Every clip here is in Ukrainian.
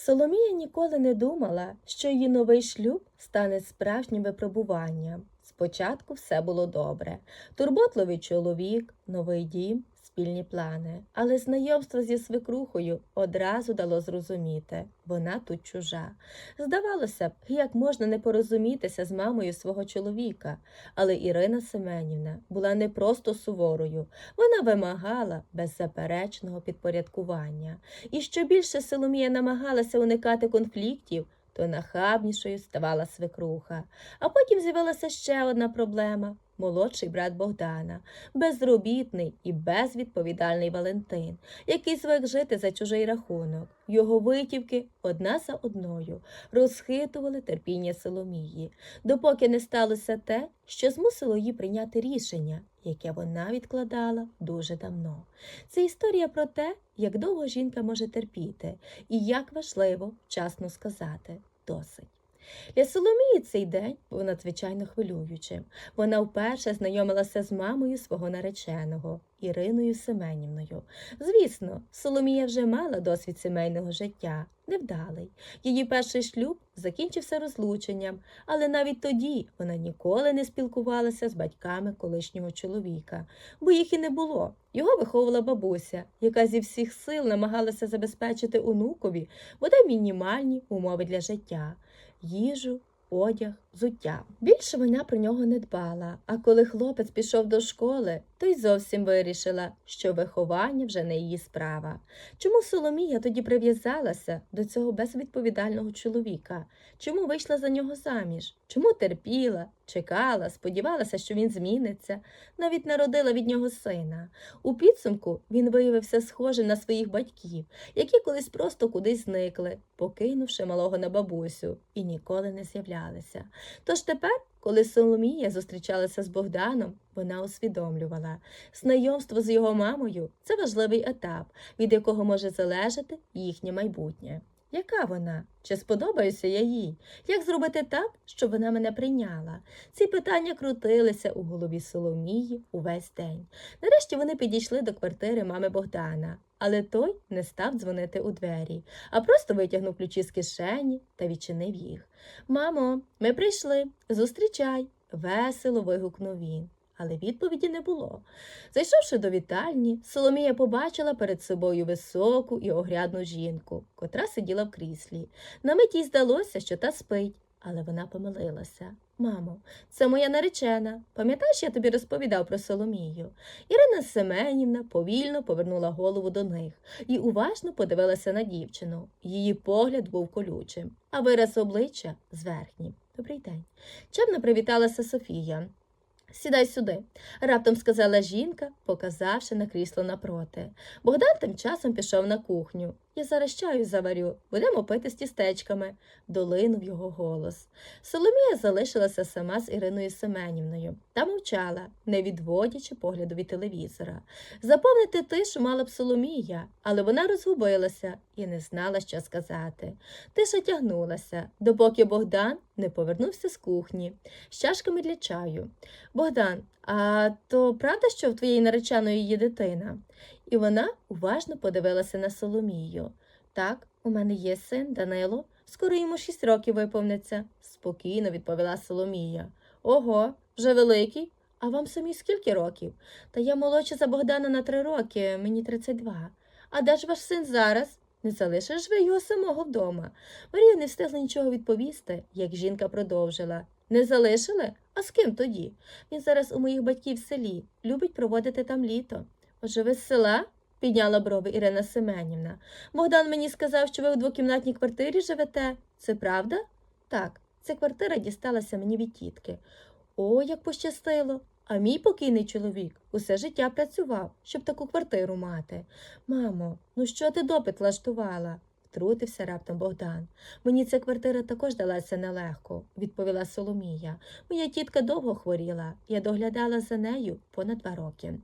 Соломія ніколи не думала, що її новий шлюб стане справжнім випробуванням. Спочатку все було добре. Турботливий чоловік, новий дім, спільні плани. Але знайомство зі свекрухою одразу дало зрозуміти, вона тут чужа. Здавалося б, як можна не порозумітися з мамою свого чоловіка. Але Ірина Семенівна була не просто суворою, вона вимагала беззаперечного підпорядкування. І що більше Соломія намагалася уникати конфліктів, то нахабнішою ставала свекруха. А потім з'явилася ще одна проблема молодший брат Богдана, безробітний і безвідповідальний Валентин, який звик жити за чужий рахунок. Його витівки одна за одною розхитували терпіння Соломії, допоки не сталося те, що змусило її прийняти рішення, яке вона відкладала дуже давно. Це історія про те, як довго жінка може терпіти, і як важливо вчасно сказати досить. Для Соломії цей день був надзвичайно хвилюючим. Вона вперше знайомилася з мамою свого нареченого Іриною Семенівною. Звісно, Соломія вже мала досвід сімейного життя, невдалий. Її перший шлюб закінчився розлученням, але навіть тоді вона ніколи не спілкувалася з батьками колишнього чоловіка, бо їх і не було. Його виховувала бабуся, яка зі всіх сил намагалася забезпечити онукові бодай мінімальні умови для життя їжу, одяг, взуття. Більше вона про нього не дбала, а коли хлопець пішов до школи, то й зовсім вирішила, що виховання вже не її справа. Чому Соломія тоді прив'язалася до цього безвідповідального чоловіка? Чому вийшла за нього заміж? Чому терпіла, чекала, сподівалася, що він зміниться, навіть народила від нього сина. У підсумку він виявився схожим на своїх батьків, які колись просто кудись зникли, покинувши малого на бабусю, і ніколи не з'являлися. Тож тепер, коли Соломія зустрічалася з Богданом, вона усвідомлювала, знайомство з його мамою це важливий етап, від якого може залежати їхнє майбутнє. Яка вона? Чи сподобаюся я їй? Як зробити так, щоб вона мене прийняла? Ці питання крутилися у голові Соломії увесь день. Нарешті вони підійшли до квартири мами Богдана, але той не став дзвонити у двері, а просто витягнув ключі з кишені та відчинив їх. Мамо, ми прийшли. Зустрічай. весело вигукнув він. Але відповіді не було. Зайшовши до вітальні, Соломія побачила перед собою високу і огрядну жінку, котра сиділа в кріслі. На мить їй здалося, що та спить, але вона помилилася. Мамо, це моя наречена. Пам'ятаєш, я тобі розповідав про Соломію? Ірина Семенівна повільно повернула голову до них і уважно подивилася на дівчину. Її погляд був колючим, а вираз обличчя зверхнім. Добрий день. Чемно привіталася Софія. Сідай сюди, раптом сказала жінка, показавши на крісло напроти. Богдан тим часом пішов на кухню. Я зараз чаю заварю, будемо пити з тістечками, долинув його голос. Соломія залишилася сама з Іриною Семенівною та мовчала, не відводячи погляду від телевізора. Заповнити тишу мала б Соломія, але вона розгубилася і не знала, що сказати. Тиша тягнулася, допоки Богдан не повернувся з кухні з чашками для чаю. Богдан, а то правда, що в твоєї нареченої є дитина? І вона уважно подивилася на Соломію. Так, у мене є син Данило, скоро йому шість років виповниться, спокійно відповіла Соломія. Ого, вже великий? А вам самі скільки років? Та я молодша за Богдана на три роки, мені 32. А де ж ваш син зараз? Не залишиш ви його самого вдома. Марія не встигла нічого відповісти, як жінка продовжила. Не залишили? А з ким тоді? Він зараз у моїх батьків в селі, любить проводити там літо. Отже, ви з села? підняла брови Ірина Семенівна. Богдан мені сказав, що ви у двокімнатній квартирі живете. Це правда? Так, ця квартира дісталася мені від тітки. О, як пощастило. А мій покійний чоловік усе життя працював, щоб таку квартиру мати. Мамо, ну що ти допит влаштувала? Втрутився раптом Богдан. Мені ця квартира також далася нелегко, відповіла Соломія. Моя тітка довго хворіла, я доглядала за нею понад два роки.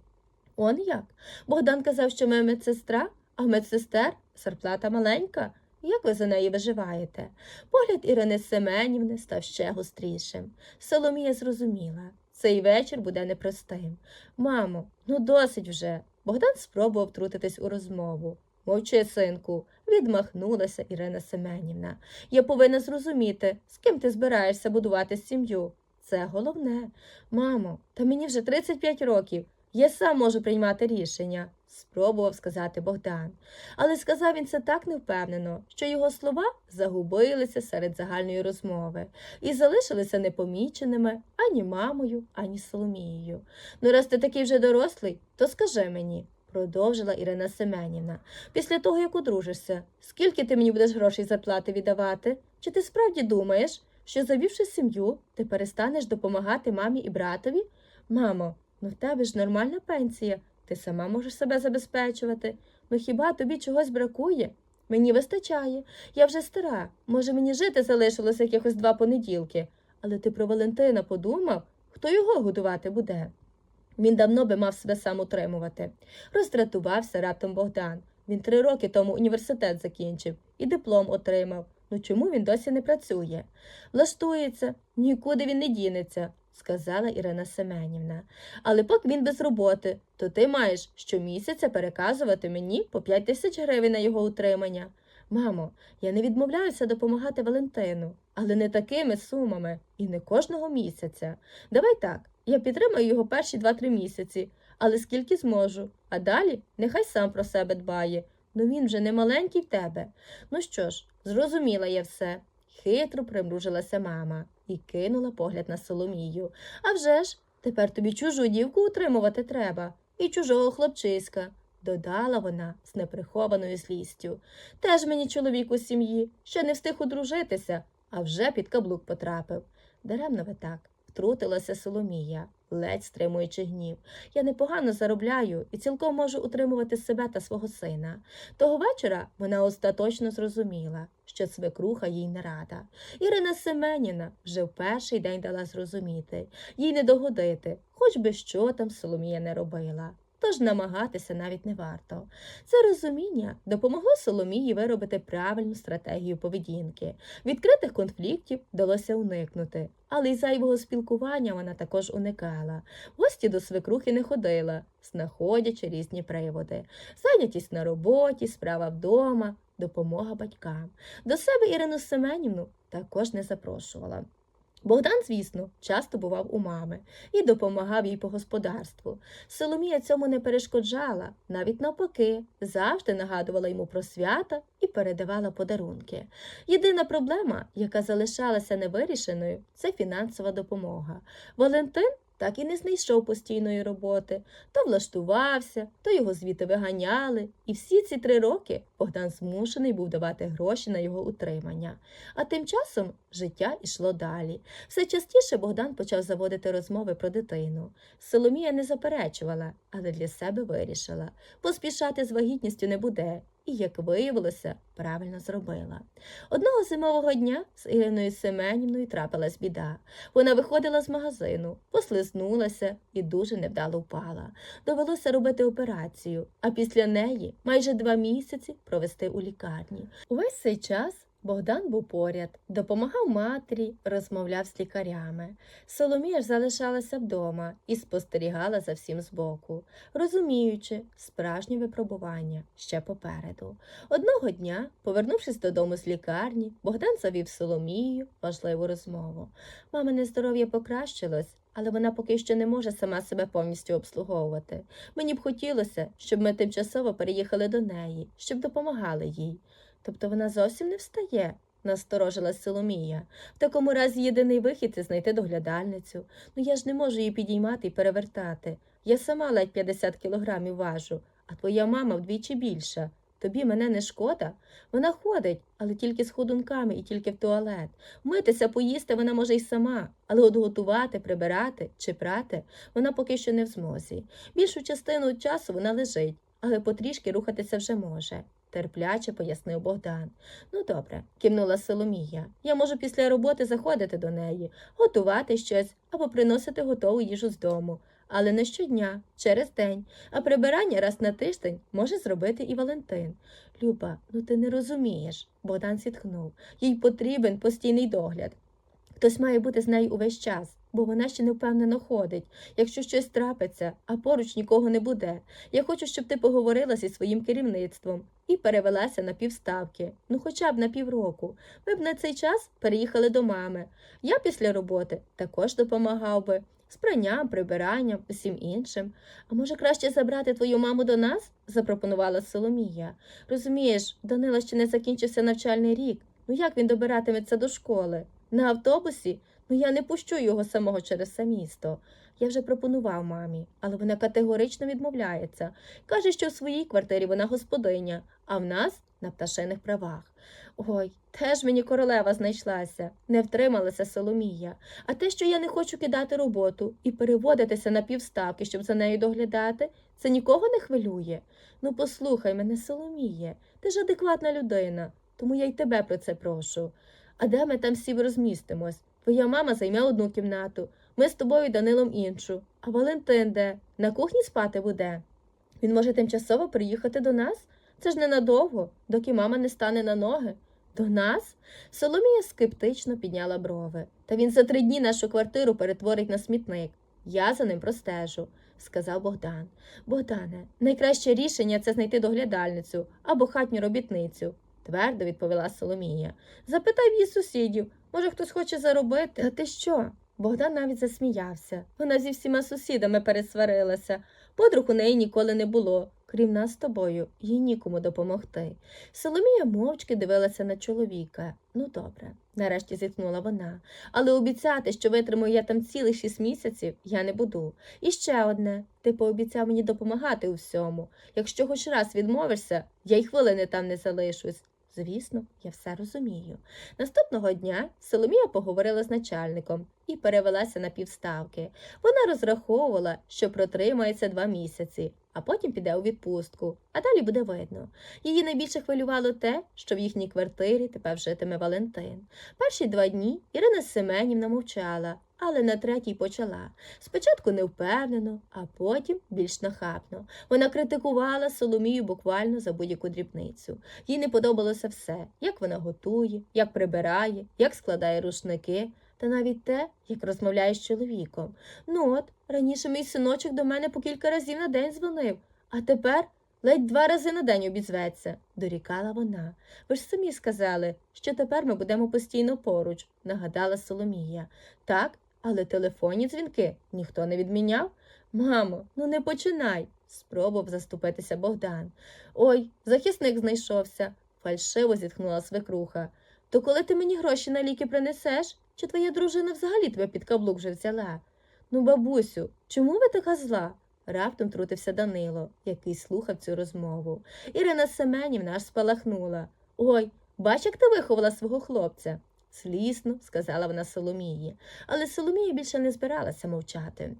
Он як? Богдан казав, що ми медсестра, а медсестер зарплата маленька. Як ви за неї виживаєте? Погляд Ірини Семенівни став ще гострішим. Соломія зрозуміла, цей вечір буде непростим. Мамо, ну досить вже. Богдан спробував втрутитись у розмову. Мовчи, синку, відмахнулася Ірина Семенівна. Я повинна зрозуміти, з ким ти збираєшся будувати сім'ю. Це головне. Мамо, та мені вже 35 років. Я сам можу приймати рішення, спробував сказати Богдан. Але сказав він це так невпевнено, що його слова загубилися серед загальної розмови і залишилися непоміченими ані мамою, ані Соломією. Ну, раз ти такий вже дорослий, то скажи мені, продовжила Ірина Семенівна, після того, як одружишся, скільки ти мені будеш грошей зарплати віддавати? Чи ти справді думаєш, що завівши сім'ю, ти перестанеш допомагати мамі і братові? Мамо, ну в тебе ж нормальна пенсія, ти сама можеш себе забезпечувати. Ну хіба тобі чогось бракує? Мені вистачає. Я вже стара. Може, мені жити залишилося якихось два понеділки. Але ти про Валентина подумав, хто його годувати буде? Він давно би мав себе сам утримувати. Роздратувався раптом Богдан. Він три роки тому університет закінчив і диплом отримав. Ну чому він досі не працює? Влаштується, нікуди він не дінеться, сказала Ірина Семенівна. Але поки він без роботи, то ти маєш щомісяця переказувати мені по 5 тисяч гривень на його утримання. Мамо, я не відмовляюся допомагати Валентину, але не такими сумами і не кожного місяця. Давай так, я підтримаю його перші 2-3 місяці, але скільки зможу, а далі нехай сам про себе дбає. Ну він вже не маленький в тебе. Ну що ж, зрозуміла я все. Хитро примружилася мама і кинула погляд на Соломію. А вже ж, тепер тобі чужу дівку утримувати треба, і чужого хлопчиська, додала вона з неприхованою злістю. Теж мені чоловік у сім'ї, ще не встиг одружитися, а вже під каблук потрапив. Даремно ви так, втрутилася Соломія, ледь стримуючи гнів. Я непогано заробляю і цілком можу утримувати себе та свого сина. Того вечора вона остаточно зрозуміла, що свекруха їй не рада. Ірина Семеніна вже в перший день дала зрозуміти, їй не догодити, хоч би що там Соломія не робила. Тож намагатися навіть не варто. Це розуміння допомогло Соломії виробити правильну стратегію поведінки. Відкритих конфліктів вдалося уникнути, але й зайвого спілкування вона також уникала. Гості до свекрухи не ходила, знаходячи різні приводи. Зайнятість на роботі, справа вдома, допомога батькам. До себе Ірину Семенівну також не запрошувала. Богдан, звісно, часто бував у мами і допомагав їй по господарству. Соломія цьому не перешкоджала, навіть навпаки, завжди нагадувала йому про свята і передавала подарунки. Єдина проблема, яка залишалася невирішеною, це фінансова допомога. Валентин так і не знайшов постійної роботи, то влаштувався, то його звідти виганяли, і всі ці три роки Богдан змушений був давати гроші на його утримання. А тим часом життя йшло далі. Все частіше Богдан почав заводити розмови про дитину. Соломія не заперечувала, але для себе вирішила поспішати з вагітністю не буде. І, як виявилося, правильно зробила. Одного зимового дня з Іриною Семенівною трапилась біда. Вона виходила з магазину, послизнулася і дуже невдало впала. Довелося робити операцію, а після неї майже два місяці провести у лікарні. Увесь цей час Богдан був поряд, допомагав матері, розмовляв з лікарями. Соломія ж залишалася вдома і спостерігала за всім збоку, розуміючи, справжнє випробування ще попереду. Одного дня, повернувшись додому з лікарні, Богдан завів Соломію важливу розмову. Мамине здоров'я покращилось, але вона поки що не може сама себе повністю обслуговувати. Мені б хотілося, щоб ми тимчасово переїхали до неї, щоб допомагали їй. Тобто вона зовсім не встає, насторожилась Соломія. В такому разі єдиний вихід це знайти доглядальницю. Ну я ж не можу її підіймати і перевертати. Я сама ледь 50 кілограмів важу, а твоя мама вдвічі більша. Тобі мене не шкода? Вона ходить, але тільки з ходунками і тільки в туалет. Митися, поїсти вона може й сама, але от готувати, прибирати чи прати вона поки що не в змозі. Більшу частину часу вона лежить, але потрішки рухатися вже може. Терпляче пояснив Богдан. Ну, добре, кивнула Соломія. Я можу після роботи заходити до неї, готувати щось або приносити готову їжу з дому. Але не щодня, через день, а прибирання раз на тиждень може зробити і Валентин. Люба, ну ти не розумієш, Богдан зітхнув. Їй потрібен постійний догляд. Хтось має бути з нею увесь час, бо вона ще не впевнено ходить. Якщо щось трапиться, а поруч нікого не буде. Я хочу, щоб ти поговорила зі своїм керівництвом і перевелася на півставки, ну хоча б на півроку. Ми б на цей час переїхали до мами. Я після роботи також допомагав би з пранням, прибиранням, усім іншим. А може, краще забрати твою маму до нас? запропонувала Соломія. Розумієш, Данила ще не закінчився навчальний рік. Ну як він добиратиметься до школи? На автобусі? Ну я не пущу його самого через все місто. Я вже пропонував мамі, але вона категорично відмовляється. Каже, що в своїй квартирі вона господиня, а в нас на пташиних правах. Ой, теж мені королева знайшлася, не втрималася Соломія. А те, що я не хочу кидати роботу і переводитися на півставки, щоб за нею доглядати, це нікого не хвилює. Ну, послухай мене, Соломіє, ти ж адекватна людина, тому я й тебе про це прошу. А де ми там всі розмістимось? Твоя мама займе одну кімнату, ми з тобою і Данилом іншу. А Валентин де? На кухні спати буде. Він може тимчасово приїхати до нас? Це ж ненадовго, доки мама не стане на ноги. До нас? Соломія скептично підняла брови. Та він за три дні нашу квартиру перетворить на смітник. Я за ним простежу, сказав Богдан. Богдане, найкраще рішення це знайти доглядальницю або хатню робітницю, твердо відповіла Соломія. Запитай її сусідів, може, хтось хоче заробити. Та ти що? Богдан навіть засміявся. Вона зі всіма сусідами пересварилася. Подруг у неї ніколи не було. Крім нас з тобою, їй нікому допомогти. Соломія мовчки дивилася на чоловіка. Ну, добре, нарешті зітхнула вона. Але обіцяти, що витримаю я там цілих шість місяців, я не буду. І ще одне ти пообіцяв мені допомагати у всьому. Якщо хоч раз відмовишся, я й хвилини там не залишусь. Звісно, я все розумію. Наступного дня Соломія поговорила з начальником і перевелася на півставки. Вона розраховувала, що протримається два місяці, а потім піде у відпустку, а далі буде видно. Її найбільше хвилювало те, що в їхній квартирі тепер житиме Валентин. Перші два дні Ірина Семенівна мовчала, але на третій почала. Спочатку невпевнено, а потім більш нахабно. Вона критикувала Соломію буквально за будь-яку дрібницю. Їй не подобалося все, як вона готує, як прибирає, як складає рушники, та навіть те, як розмовляє з чоловіком. Ну от, раніше мій синочок до мене по кілька разів на день дзвонив, а тепер ледь два рази на день обізветься, дорікала вона. Ви ж самі сказали, що тепер ми будемо постійно поруч, нагадала Соломія. Так, але телефонні дзвінки ніхто не відміняв. Мамо, ну не починай, спробував заступитися Богдан. Ой, захисник знайшовся, фальшиво зітхнула свекруха. То коли ти мені гроші на ліки принесеш, чи твоя дружина взагалі тебе під каблук вже взяла? Ну, бабусю, чому ви така зла? Раптом трутився Данило, який слухав цю розмову. Ірина Семенівна аж спалахнула. Ой, бач, як ти виховала свого хлопця. Слісно, сказала вона Соломії, але Соломія більше не збиралася мовчати.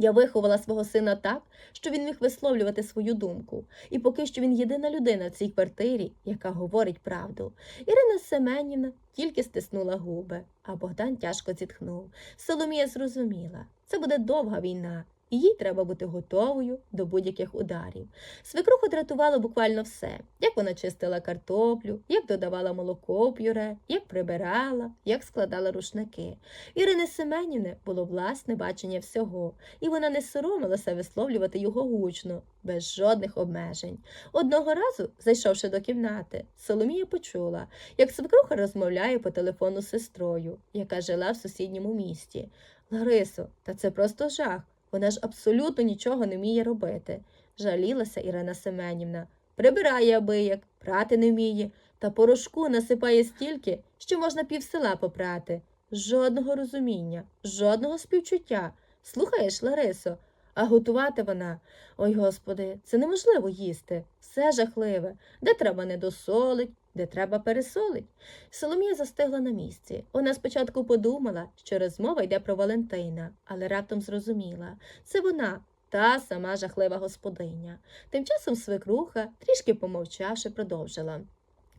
Я виховала свого сина так, що він міг висловлювати свою думку, і поки що він єдина людина в цій квартирі, яка говорить правду. Ірина Семенівна тільки стиснула губи, а Богдан тяжко зітхнув. Соломія зрозуміла, це буде довга війна, і їй треба бути готовою до будь-яких ударів. Свекруху дратувало буквально все: як вона чистила картоплю, як додавала молоко в пюре, як прибирала, як складала рушники. Ірини Семенівни було власне бачення всього, і вона не соромилася висловлювати його гучно, без жодних обмежень. Одного разу, зайшовши до кімнати, Соломія почула, як свекруха розмовляє по телефону з сестрою, яка жила в сусідньому місті. Ларисо, та це просто жах. Вона ж абсолютно нічого не вміє робити. Жалілася Ірина Семенівна. Прибирає абияк, прати не вміє, та порошку насипає стільки, що можна півсела попрати. Жодного розуміння, жодного співчуття. Слухаєш, Ларисо, а готувати вона. Ой, господи, це неможливо їсти. Все жахливе. Де треба недосолить, де треба пересолить. Соломія застигла на місці. Вона спочатку подумала, що розмова йде про Валентина, але раптом зрозуміла це вона, та сама жахлива господиня. Тим часом свекруха, трішки помовчавши, продовжила.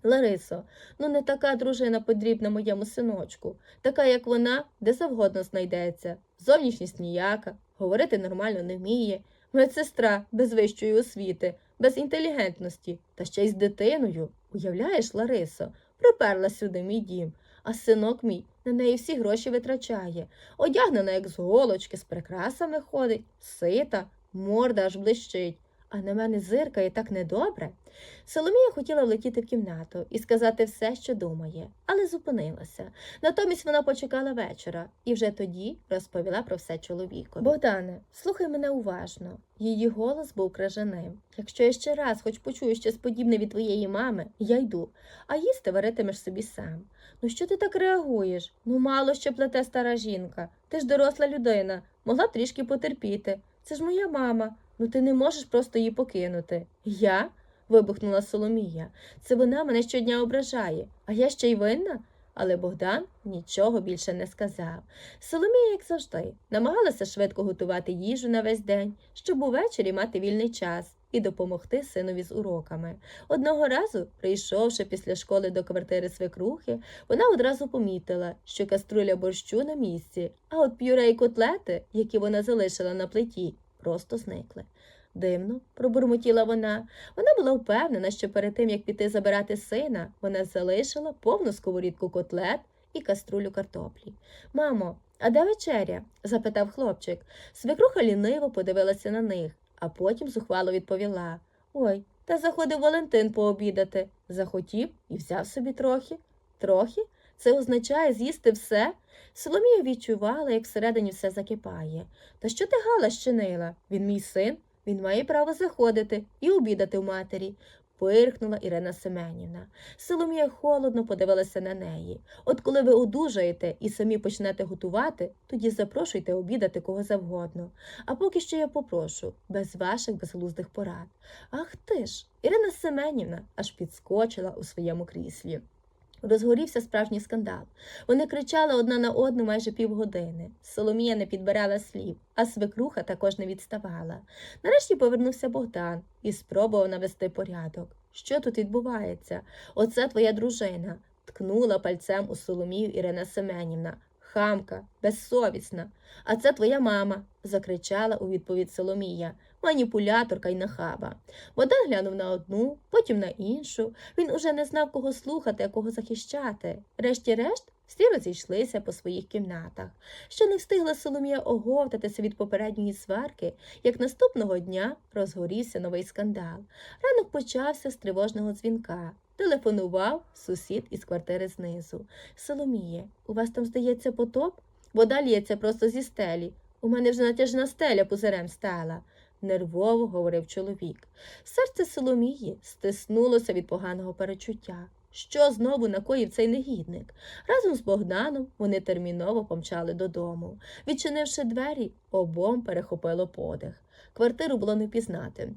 Ларисо, ну не така дружина потрібна моєму синочку, така, як вона, де завгодно знайдеться. Зовнішність ніяка, говорити нормально не вміє. Медсестра без вищої освіти, без інтелігентності, та ще й з дитиною. Уявляєш, Ларисо, приперла сюди мій дім, а синок мій на неї всі гроші витрачає. Одягнена, як з голочки, з прикрасами ходить, сита, морда аж блищить. А на мене зиркає так недобре. Соломія хотіла влетіти в кімнату і сказати все, що думає, але зупинилася. Натомість вона почекала вечора і вже тоді розповіла про все чоловікові. Богдане, слухай мене уважно. Її голос був кражаним. Якщо я ще раз хоч почую щось подібне від твоєї мами, я йду, а їсти варитимеш собі сам. Ну що ти так реагуєш? Ну мало що плете стара жінка. Ти ж доросла людина, могла б трішки потерпіти. Це ж моя мама. Ну ти не можеш просто її покинути. Я? вибухнула Соломія. Це вона мене щодня ображає, а я ще й винна. Але Богдан нічого більше не сказав. Соломія, як завжди, намагалася швидко готувати їжу на весь день, щоб увечері мати вільний час і допомогти синові з уроками. Одного разу, прийшовши після школи до квартири свекрухи, вона одразу помітила, що каструля борщу на місці, а от пюре й котлети, які вона залишила на плиті, просто зникли. Дивно, пробурмотіла вона. Вона була впевнена, що перед тим, як піти забирати сина, вона залишила повну сковорідку котлет і каструлю картоплі. Мамо, а де вечеря? запитав хлопчик. Свекруха ліниво подивилася на них, а потім зухвало відповіла Ой, та заходив Валентин пообідати. Захотів і взяв собі трохи. Трохи? Це означає з'їсти все? Соломія відчувала, як всередині все закипає. Та що ти Гала щинила? Він мій син. Він має право заходити і обідати в матері, пирхнула Ірина Семенівна. Соломія холодно подивилася на неї. От коли ви одужаєте і самі почнете готувати, тоді запрошуйте обідати кого завгодно. А поки що я попрошу, без ваших безглуздих порад. Ах ти ж! Ірина Семенівна аж підскочила у своєму кріслі. Розгорівся справжній скандал. Вони кричали одна на одну майже півгодини. Соломія не підбирала слів, а свекруха також не відставала. Нарешті повернувся Богдан і спробував навести порядок. Що тут відбувається? Оце твоя дружина. ткнула пальцем у Соломію Ірина Семенівна. Хамка, безсовісна. А це твоя мама, закричала у відповідь Соломія, маніпуляторка й нахаба. Богдан глянув на одну, потім на іншу. Він уже не знав, кого слухати, а кого захищати. Решті-решт, всі розійшлися по своїх кімнатах. Ще не встигла Соломія оговтатися від попередньої сварки, як наступного дня розгорівся новий скандал. Ранок почався з тривожного дзвінка. Телефонував сусід із квартири знизу. Соломіє, у вас там здається потоп? Вода лється просто зі стелі. У мене вже натяжна стеля пузирем стала, нервово говорив чоловік. Серце Соломії стиснулося від поганого перечуття. Що знову накоїв цей негідник? Разом з Богданом вони терміново помчали додому. Відчинивши двері, обом перехопило подих. Квартиру було не пізнати.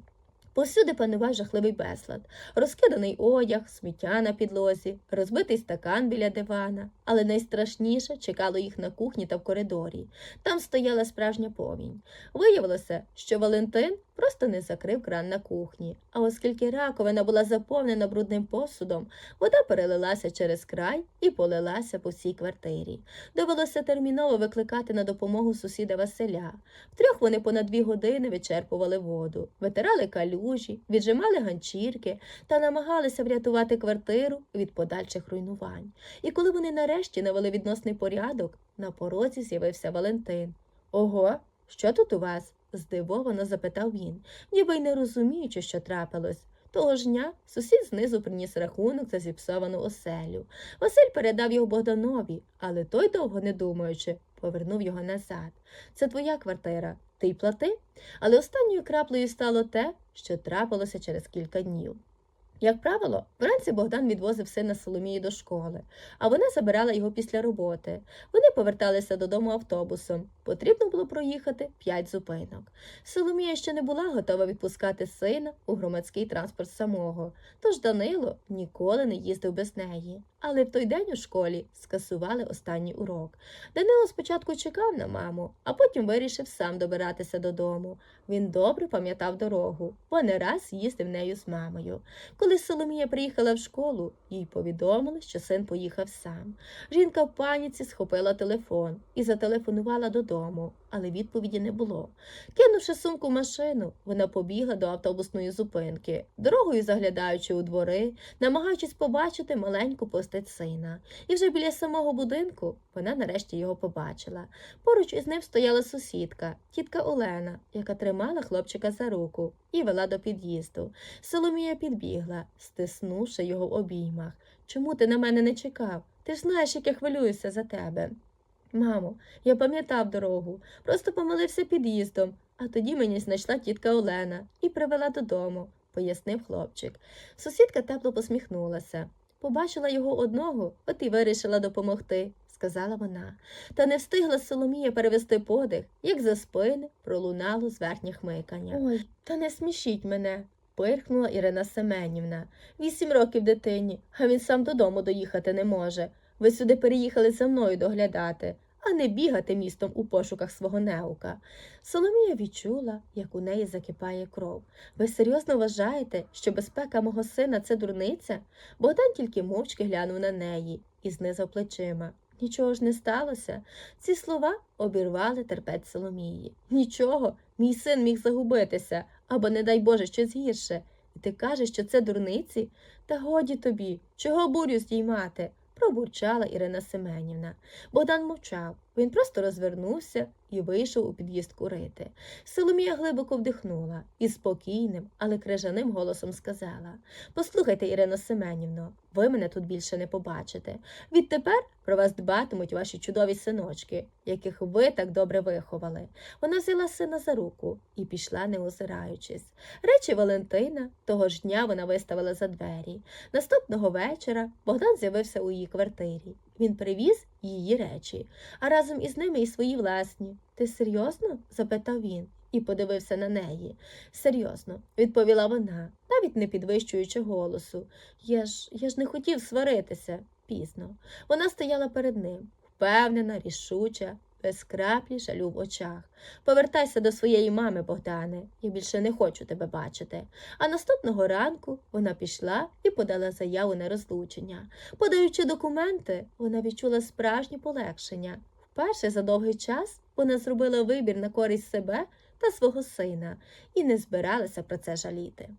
Повсюди панував жахливий безлад, розкиданий одяг, сміття на підлозі, розбитий стакан біля дивана, але найстрашніше чекало їх на кухні та в коридорі. Там стояла справжня повінь. Виявилося, що Валентин просто не закрив кран на кухні, а оскільки раковина була заповнена брудним посудом, вода перелилася через край і полилася по всій квартирі. Довелося терміново викликати на допомогу сусіда Василя. Втрьох вони понад дві години вичерпували воду, витирали калюжі, віджимали ганчірки та намагалися врятувати квартиру від подальших руйнувань. І коли вони нарешті навели відносний порядок, на порозі з'явився Валентин. Ого, що тут у вас? здивовано запитав він, ніби й не розуміючи, що трапилось. Того ж дня сусід знизу приніс рахунок за зіпсовану оселю. Василь передав його Богданові, але той, довго не думаючи, повернув його назад. Це твоя квартира, ти й плати. Але останньою краплею стало те, що трапилося через кілька днів. Як правило, вранці Богдан відвозив сина Соломії до школи, а вона забирала його після роботи. Вони поверталися додому автобусом. Потрібно було проїхати п'ять зупинок. Соломія ще не була готова відпускати сина у громадський транспорт самого, тож Данило ніколи не їздив без неї. Але в той день у школі скасували останній урок. Данило спочатку чекав на маму, а потім вирішив сам добиратися додому. Він добре пам'ятав дорогу, бо не раз їздив нею з мамою. Коли Соломія приїхала в школу, їй повідомили, що син поїхав сам. Жінка в паніці схопила телефон і зателефонувала додому, але відповіді не було. Кинувши сумку в машину, вона побігла до автобусної зупинки, дорогою заглядаючи у двори, намагаючись побачити маленьку постать сина. І вже біля самого будинку вона нарешті його побачила. Поруч із ним стояла сусідка, тітка Олена, яка тримала хлопчика за руку і вела до під'їзду. Соломія підбігла, стиснувши його в обіймах. Чому ти на мене не чекав? Ти ж знаєш, як я хвилююся за тебе. Мамо, я пам'ятав дорогу, просто помилився під'їздом, а тоді мені знайшла тітка Олена і привела додому, пояснив хлопчик. Сусідка тепло посміхнулася. Побачила його одного, от і вирішила допомогти, сказала вона. Та не встигла Соломія перевести подих, як за спини пролунало з верхніх хмикання. Ой, та не смішіть мене, пирхнула Ірина Семенівна. Вісім років дитині, а він сам додому доїхати не може. Ви сюди переїхали за мною доглядати, а не бігати містом у пошуках свого неука. Соломія відчула, як у неї закипає кров. Ви серйозно вважаєте, що безпека мого сина це дурниця? Богдан тільки мовчки глянув на неї і знизав плечима. Нічого ж не сталося. Ці слова обірвали терпець Соломії. Нічого, мій син міг загубитися, або, не дай Боже, щось гірше. І ти кажеш, що це дурниці? Та годі тобі, чого бурю здіймати? Пробурчала Ірина Семенівна. Богдан мовчав. Він просто розвернувся і вийшов у під'їзд курити. Соломія глибоко вдихнула і спокійним, але крижаним голосом сказала Послухайте, Ірино Семенівно, ви мене тут більше не побачите. Відтепер про вас дбатимуть ваші чудові синочки, яких ви так добре виховали. Вона взяла сина за руку і пішла, не озираючись. Речі Валентина того ж дня вона виставила за двері. Наступного вечора Богдан з'явився у її квартирі. Він привіз її речі, а разом із ними і свої власні. Ти серйозно? запитав він і подивився на неї. Серйозно, відповіла вона, навіть не підвищуючи голосу. Я ж я ж не хотів сваритися пізно. Вона стояла перед ним, впевнена, рішуча, без краплі жалю в очах. Повертайся до своєї мами, Богдане, я більше не хочу тебе бачити. А наступного ранку вона пішла і подала заяву на розлучення. Подаючи документи, вона відчула справжнє полегшення. Вперше за довгий час вона зробила вибір на користь себе та свого сина і не збиралася про це жаліти.